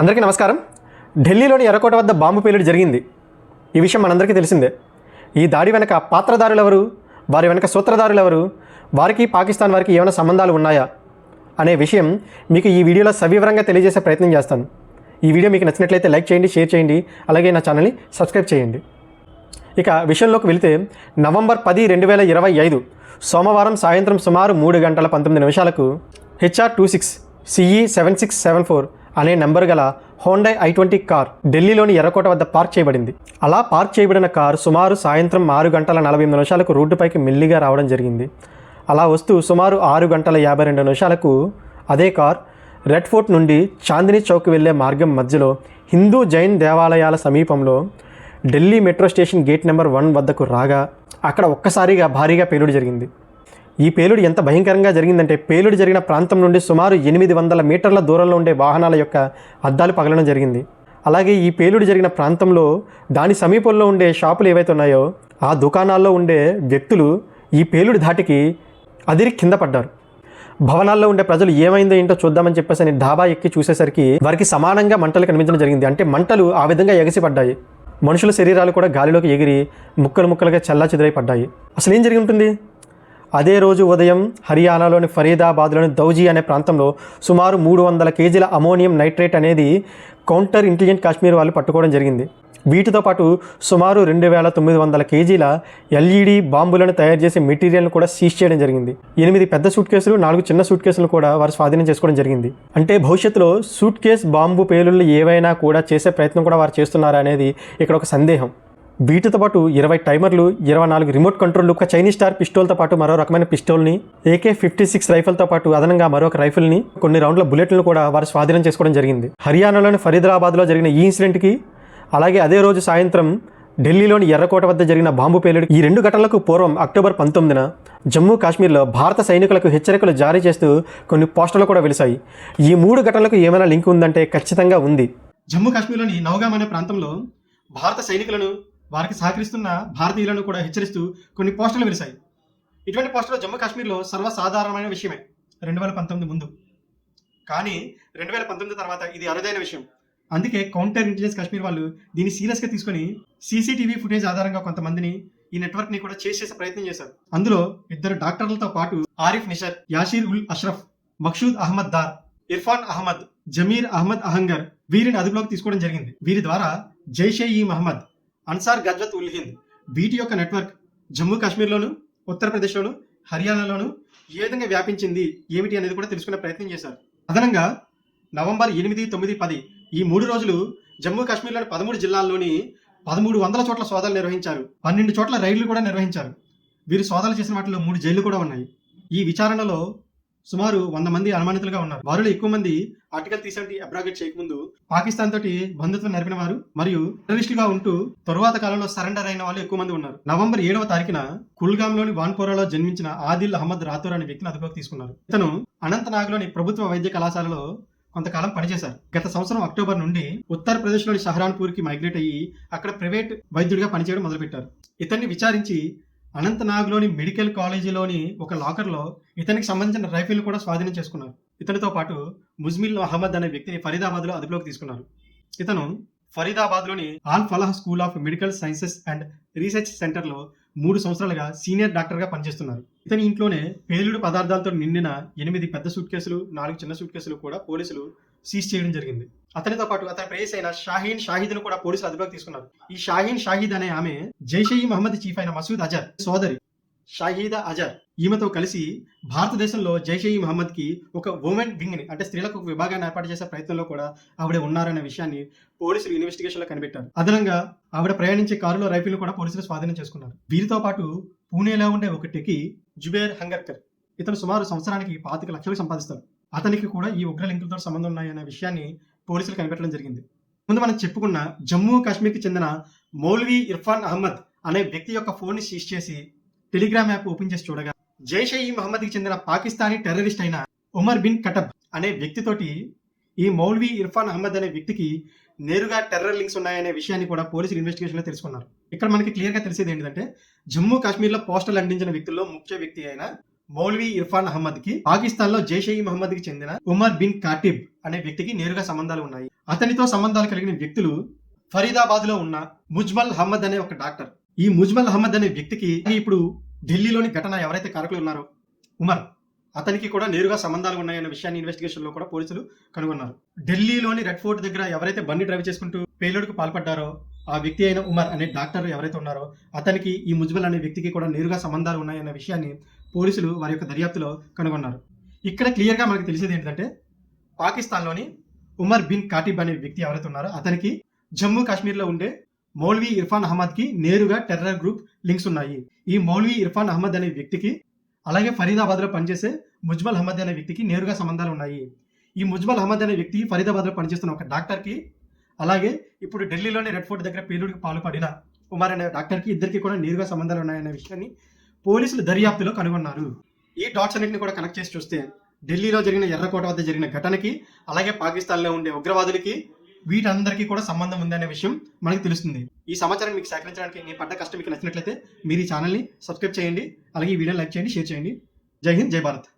అందరికీ నమస్కారం. ఢిల్లీలోని ఎర్రకోట వద్ద బాంబు పేలుడు జరిగింది. ఈ విషయం మనందరికీ తెలిసిందే. ఈ దాడి వెనక పాత్రధారులెవరు వారి వెనక సూత్రధారులెవరు వారికి పాకిస్తాన్ వారికి ఏమైనా సంబంధాలు ఉన్నాయా? అనే విషయం మీకు ఈ వీడియోలో సవివరంగా తెలియజేసే ప్రయత్నం చేస్తాను. ఈ వీడియో మీకు నచ్చినట్లయితే లైక్ చేయండి షేర్ చేయండి అలాగే నా ఛానల్ని సబ్స్క్రైబ్ చేయండి. ఇక విషయంలోకి వెళితే నవంబర్ పది రెండు వేల ఇరవై ఐదు సోమవారం సాయంత్రం సుమారు మూడు గంటల పంతొమ్మిది నిమిషాలకు HR two six CE seven six seven four అనే నెంబర్ గల హోండై ఐ ట్వంటీ కార్ ఢిల్లీలోని ఎర్రకోట వద్ద పార్క్ చేయబడింది. అలా పార్క్ చేయబడిన కార్ సుమారు సాయంత్రం ఆరు గంటల నలభై ఎనిమిది నిమిషాలకు రోడ్డుపైకి మెల్లిగా రావడం జరిగింది. అలా వస్తూ సుమారు ఆరు గంటల యాభై రెండు నిమిషాలకు అదే కార్ రెడ్ ఫోర్ట్ నుండి చాందినీ చౌక్ వెళ్ళే మార్గం మధ్యలో హిందూ జైన్ దేవాలయాల సమీపంలో Delhi metro station gate number one వద్దకు రాగా అక్కడ ఒక్కసారిగా భారీగా పేలుడు జరిగింది. ఈ పేలుడు ఎంత భయంకరంగా జరిగిందంటే పేలుడు జరిగిన ప్రాంతం నుండి సుమారు ఎనిమిది వందల మీటర్ల దూరంలో ఉండే వాహనాల యొక్క అద్దాలు పగలడం జరిగింది. అలాగే ఈ పేలుడు జరిగిన ప్రాంతంలో దాని సమీపంలో ఉండే షాపులు ఏవైతే ఉన్నాయో ఆ దుకాణాల్లో ఉండే వ్యక్తులు ఈ పేలుడు ధాటికి అదిరి కింద పడ్డారు. భవనాల్లో ఉండే ప్రజలు ఏమైందో ఏంటో చూద్దామని చెప్పేసి అని డాబా ఎక్కి చూసేసరికి వారికి సమానంగా మంటలు కనిపించడం జరిగింది. అంటే మంటలు ఆ విధంగా ఎగసిపడ్డాయి మనుషుల శరీరాలు కూడా గాలిలోకి ఎగిరి ముక్కలు ముక్కలుగా చల్లా చెదిరై పడ్డాయి. అసలు ఏం జరిగి ఉంటుంది? అదే రోజు ఉదయం హర్యానాలోని ఫరీదాబాద్లోని దౌజీ అనే ప్రాంతంలో సుమారు మూడు వందల కేజీల అమోనియం నైట్రేట్ అనేది కౌంటర్ ఇంటెలిజెంట్ కాశ్మీర్ వాళ్ళు పట్టుకోవడం జరిగింది. వీటితో పాటు సుమారు రెండు వేల తొమ్మిది వందల కేజీల ఎల్ఈడి బాంబులను తయారు చేసే మెటీరియల్ను కూడా సీజ్ చేయడం జరిగింది. ఎనిమిది పెద్ద సూట్ కేసులు నాలుగు చిన్న సూట్ కేసులు కూడా వారు స్వాధీనం చేసుకోవడం జరిగింది. అంటే భవిష్యత్తులో సూట్ కేస్ బాంబు పేలుళ్ళు ఏవైనా కూడా చేసే ప్రయత్నం కూడా వారు చేస్తున్నారా అనేది ఇక్కడ ఒక సందేహం. వీటితో పాటు ఇరవై టైమర్లు ఇరవై నాలుగు రిమోట్ కంట్రోల్ ఒక చైనీస్ స్టార్ పిస్టోల్తో పాటు మరో రకమైన పిస్టోల్ని ఏకే ఫిఫ్టీ సిక్స్ రైఫిల్తో పాటు అదనంగా మరొక రైఫిల్ని కొన్ని రౌండ్ల బుల్లెట్లను కూడా వారు స్వాధీనం చేసుకోవడం జరిగింది. హర్యానాలోని ఫరీదాబాద్లో జరిగిన ఈ ఇన్సిడెంట్కి అలాగే అదే రోజు సాయంత్రం ఢిల్లీలోని ఎర్రకోట వద్ద జరిగిన బాంబు పేలుడు. ఈ రెండు ఘటనలకు పూర్వం అక్టోబర్ పంతొమ్మిదిన జమ్మూ కాశ్మీర్లో భారత సైనికులకు హెచ్చరికలు జారీ చేస్తూ కొన్ని పోస్టర్లు కూడా వెలిశాయి. ఈ మూడు ఘటనలకు ఏమైనా లింక్ ఉందంటే ఖచ్చితంగా ఉంది. జమ్మూ కాశ్మీర్లోని నవగాం అనే ప్రాంతంలో భారత సైనికులను వారికి సహకరిస్తున్న భారతీయులను కూడా హెచ్చరిస్తూ కొన్ని పోస్టర్లు వెలిశాయి. ఇటువంటి పోస్టర్లు జమ్మూ కాశ్మీర్లో సర్వసాధారణమైన విషయమే. రెండు వేల పంతొమ్మిది ముందు. కానీ రెండు వేల పంతొమ్మిది తర్వాత ఇది అరుదైన విషయం. అందుకే కౌంటర్ ఇంటెలిజెన్స్ కాశ్మీర్ వాళ్ళు దీన్ని సీరియస్గా తీసుకొని సీసీటీవీ ఫుటేజ్ ఆధారంగా కొంతమందిని ఈ నెట్వర్క్ని కూడా చేసే ప్రయత్నం చేశారు. అందులో ఇద్దరు డాక్టర్లతో పాటు ఆరిఫ్ నిషర్ యాషీర్ ఉల్ అష్రఫ్ మక్షూద్ అహ్మద్ దార్ ఇర్ఫాన్ అహ్మద్ జమీర్ అహ్మద్ అహంగర్ వీరిని అదుపులోకి తీసుకోవడం జరిగింది. వీరి ద్వారా జైషే ఈ మహమ్మద్ అన్సార్ గజ్వత్ ఉల్ హింద్ వీటి యొక్క నెట్వర్క్ జమ్మూ కాశ్మీర్లోను ఉత్తరప్రదేశ్లోను హర్యానాలోను ఏ విధంగా వ్యాపించింది ఏమిటి అనేది కూడా తెలుసుకునే ప్రయత్నం చేశారు. అదనంగా నవంబర్ ఎనిమిది తొమ్మిది పది ఈ మూడు రోజులు జమ్మూ కాశ్మీర్లోని పదమూడు జిల్లాల్లోని పదమూడు వందల చోట్ల సోదాలు నిర్వహించారు. పన్నెండు చోట్ల రైళ్ళు కూడా నిర్వహించారు. వీరు సోదాలు చేసిన వాటిలో మూడు జైళ్ళు కూడా ఉన్నాయి. ఈ విచారణలో సుమారు వంద మంది అనుమానితులుగా ఉన్నారు. వారిలో ఎక్కువ మంది ఆర్టికల్ త్రీ సెవెంటీ అబ్రాగేట్ చేయకముందు పాకిస్తాన్ తోటి బంధుత్వం నెరపిన వారు మరియు టెర్రరిస్టులుగా ఉంటూ తరువాత కాలంలో సరెండర్ అయిన వాళ్ళు ఎక్కువ మంది ఉన్నారు. నవంబర్ ఏడవ తారీఖున కుల్గాంలోని వాన్పోరాలో జన్మించిన ఆదిల్ అహ్మద్ రాథోర్ అనే వ్యక్తిని అదుపులోకి తీసుకున్నారు. ఇతను అనంతనాగ్లోని ప్రభుత్వ వైద్య కళాశాలలో కొంతకాలం పనిచేశారు. గత సంవత్సరం అక్టోబర్ నుండి ఉత్తరప్రదేశ్లోని షహరాన్పూర్కి మైగ్రేట్ అయ్యి అక్కడ ప్రైవేట్ వైద్యుడిగా పనిచేయడం మొదలుపెట్టారు. ఇతన్ని విచారించి అనంతనాగ్లోని మెడికల్ కాలేజీలోని ఒక లాకర్లో ఇతనికి సంబంధించిన రైఫిల్ కూడా స్వాధీనం చేసుకున్నారు ఇతనితో పాటు ముజ్మిల్ అహ్మద్ అనే వ్యక్తిని ఫరీదాబాద్లో అదుపులోకి తీసుకున్నారు ఇతను ఫరీదాబాద్లోని Al Falah school of medical sciences and research సెంటర్లో మూడు సంవత్సరాలుగా సీనియర్ డాక్టర్గా పనిచేస్తున్నారు. ఇతని ఇంట్లోనే పేలుడు పదార్థాలతో నిండిన ఎనిమిది పెద్ద సూట్ కేసులు నాలుగు చిన్న సూట్ కేసులు కూడా పోలీసులు సీజ్ చేయడం జరిగింది. అతనితో పాటు అతని ప్రేయస్ అయిన షాహీన్ షాహిద్ను కూడా పోలీసులు అదుపులోకి తీసుకున్నారు. ఈ షాహీన్ షాహిద్ అనే ఆమె జైషే మహమ్మద్ చీఫ్ అయిన మసూద్ అజర్ సోదరి షాహీదా అజర్ ఈమెతో కలిసి భారతదేశంలో జైషే ఈ మహమ్మద్కి ఒక ఉమెన్ వింగ్ని అంటే స్త్రీలకు ఒక విభాగాన్ని ఏర్పాటు చేసే ప్రయత్నంలో కూడా ఆవిడ ఉన్నారనే విషయాన్ని పోలీసులు ఇన్వెస్టిగేషన్లో కనిపెట్టారు. అదనంగా ఆవిడ ప్రయాణించే కారులో రైఫిల్ కూడా పోలీసులు స్వాధీనం చేసుకున్నారు. వీరితో పాటు పూణేలో ఉండే ఒక టెకి జుబేర్ హంగర్కర్ ఇతను సుమారు సంవత్సరానికి పాతిక లక్షలు సంపాదిస్తారు అతనికి కూడా ఈ ఉగ్ర లింకులతో సంబంధం ఉన్నాయనే విషయాన్ని పోలీసులు కనిపెట్టడం జరిగింది. ముందు మనం చెప్పుకున్న జమ్మూ కాశ్మీర్కి చెందిన మౌల్వీ ఇర్ఫాన్ అహ్మద్ అనే వ్యక్తి యొక్క ఫోన్ని సీజ్ చేసి టెలిగ్రామ్ యాప్ ఓపెన్ చేసి చూడగా జైషే ఈ మహమ్మద్కి చెందిన పాకిస్తానీ టెర్రరిస్ట్ అయిన ఉమర్ బిన్ కటబ్ అనే వ్యక్తితోటి ఈ మౌల్వీ ఇర్ఫాన్ అహ్మద్ అనే వ్యక్తికి నేరుగా టెర్రర్ లింక్స్ ఉన్నాయనే విషయాన్ని కూడా పోలీసులు ఇన్వెస్టిగేషన్లో తెలుసుకున్నారు. ఇక్కడ మనకి క్లియర్గా తెలిసేది ఏంటంటే జమ్మూ కాశ్మీర్లో పోస్టర్లు అందించిన వ్యక్తుల్లో ముఖ్య వ్యక్తి అయిన మౌల్వీ ఇర్ఫాన్ అహ్మద్కి పాకిస్తాన్లో జైషే మహమ్మద్కి చెందిన ఉమర్ బిన్ కాటిబ్ అనే వ్యక్తికి నేరుగా సంబంధాలు ఉన్నాయి. అతనితో సంబంధాలు కలిగిన వ్యక్తులు ఫరీదాబాద్లో ఉన్న ముజ్మల్ అహ్మద్ అనే ఒక డాక్టర్. ఈ ముజ్మల్ అహ్మద్ అనే వ్యక్తికి ఇప్పుడు ఢిల్లీలోని ఘటన ఎవరైతే కారకులు ఉన్నారో ఉమర్ అతనికి కూడా నేరుగా సంబంధాలు ఉన్నాయన్న విషయాన్ని ఇన్వెస్టిగేషన్లో కూడా పోలీసులు కనుగొన్నారు. ఢిల్లీలోని రెడ్ ఫోర్ట్ దగ్గర ఎవరైతే బండి డ్రైవ్ చేసుకుంటూ పేలుడుకు పాల్పడ్డారో ఆ వ్యక్తి అయిన ఉమర్ అనే డాక్టర్ ఎవరైతే ఉన్నారో అతనికి ఈ ముజ్మల్ అనే వ్యక్తికి కూడా నేరుగా సంబంధాలు ఉన్నాయన్న విషయాన్ని పోలీసులు వారి యొక్క దర్యాప్తులో కనుగొన్నారు. ఇక్కడ క్లియర్గా మనకు తెలిసేది ఏంటంటే పాకిస్తాన్లోని ఉమర్ బిన్ కాటిబ్ అనే వ్యక్తి ఎవరైతే ఉన్నారో అతనికి జమ్మూ కాశ్మీర్లో ఉండే మౌల్వీ ఇర్ఫాన్ అహ్మద్కి నేరుగా టెర్రర్ గ్రూప్ లింక్స్ ఉన్నాయి. ఈ మౌల్వీ ఇర్ఫాన్ అహ్మద్ అనే వ్యక్తికి అలాగే ఫరీదాబాద్లో పనిచేసే ముజ్మల్ అహ్మద్ అనే వ్యక్తికి నేరుగా సంబంధాలు ఉన్నాయి. ఈ ముజ్మల్ అహ్మద్ అనే వ్యక్తి ఫరీదాబాద్లో పనిచేస్తున్న ఒక డాక్టర్కి అలాగే ఇప్పుడు ఢిల్లీలోని రెడ్ ఫోర్ట్ దగ్గర పేలుడికి పాల్పడిన ఉమర్ అనే డాక్టర్కి ఇద్దరికి కూడా నేరుగా సంబంధాలు ఉన్నాయనే విషయాన్ని పోలీసులు దర్యాప్తులో కనుగొన్నారు. ఈ డాట్స్ అన్నింటిని కూడా కనెక్ట్ చేసి చూస్తే ఢిల్లీలో జరిగిన ఎర్రకోట వద్ద జరిగిన ఘటనకి అలాగే పాకిస్తాన్లో ఉండే ఉగ్రవాదులకి వీటందరికీ కూడా సంబంధం ఉందనే విషయం మనకి తెలుస్తుంది. ఈ సమాచారం మీకు సేకరించడానికి నేను పడ్డ కష్టం మీకు నచ్చినట్లయితే మీరు ఈ ఛానల్ని సబ్స్క్రైబ్ చేయండి అలాగే ఈ వీడియో లైక్ చేయండి షేర్ చేయండి. జై హింద్ జై భారత్.